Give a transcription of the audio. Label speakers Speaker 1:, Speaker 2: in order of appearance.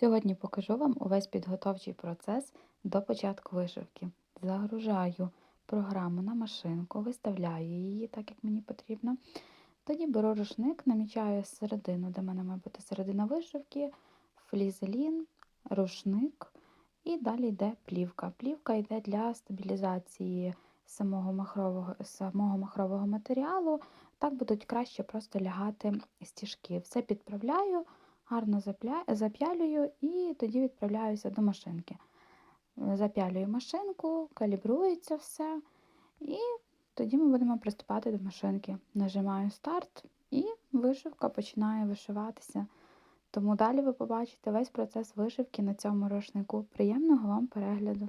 Speaker 1: Сьогодні покажу вам увесь підготовчий процес до початку вишивки. Загружаю програму на машинку, виставляю її так, як мені потрібно. Тоді беру рушник, намічаю середину, де в мене має бути середина вишивки, флізелін, рушник і далі йде плівка. Плівка йде для стабілізації самого махрового, самого махрового матеріалу. Так будуть краще просто лягати стіжки. Все підправляю гарно зап'ялюю і тоді відправляюся до машинки. Зап'ялюю машинку, калібрується все, і тоді ми будемо приступати до машинки. Нажимаю старт і вишивка починає вишиватися. Тому далі ви побачите весь процес вишивки на цьому рушнику. Приємного вам перегляду!